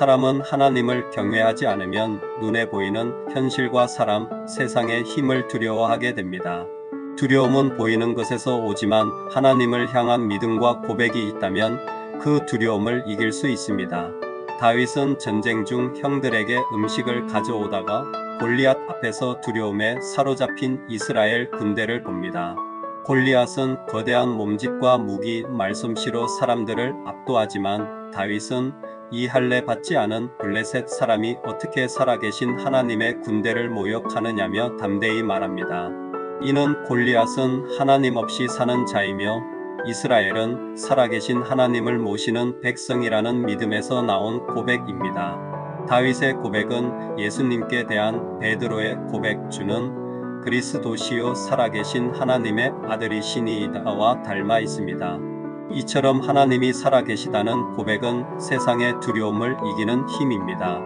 사람은 하나님을 경외하지 않으면 눈에 보이는 현실과 사람, 세상의 힘을 두려워하게 됩니다. 두려움은 보이는 것에서 오지만 하나님을 향한 믿음과 고백이 있다면 그 두려움을 이길 수 있습니다. 다윗은 전쟁 중 형들에게 음식을 가져오다가 골리앗 앞에서 두려움에 사로잡힌 이스라엘 군대를 봅니다. 골리앗은 거대한 몸집과 무기, 말솜씨로 사람들을 압도하지만 다윗은 이 할례 받지 않은 블레셋 사람이 어떻게 살아계신 하나님의 군대를 모욕하느냐며 담대히 말합니다. 이는 골리앗은 하나님 없이 사는 자이며 이스라엘은 살아계신 하나님을 모시는 백성이라는 믿음에서 나온 고백입니다. 다윗의 고백은 예수님께 대한 베드로의 고백 주는 그리스도시요 살아계신 하나님의 아들이시니이다와 닮아 있습니다. 이처럼 하나님이 살아계시다는 고백은 세상의 두려움을 이기는 힘입니다.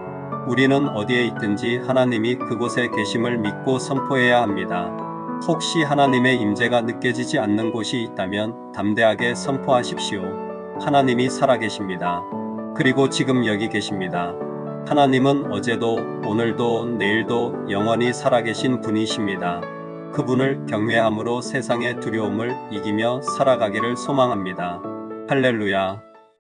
우리는 어디에 있든지 하나님이 그곳에 계심을 믿고 선포해야 합니다. 혹시 하나님의 임재가 느껴지지 않는 곳이 있다면 담대하게 선포하십시오. 하나님이 살아계십니다. 그리고 지금 여기 계십니다. 하나님은 어제도 오늘도 내일도 영원히 살아계신 분이십니다. 그분을 경외함으로 세상의 두려움을 이기며 살아가기를 소망합니다. 할렐루야.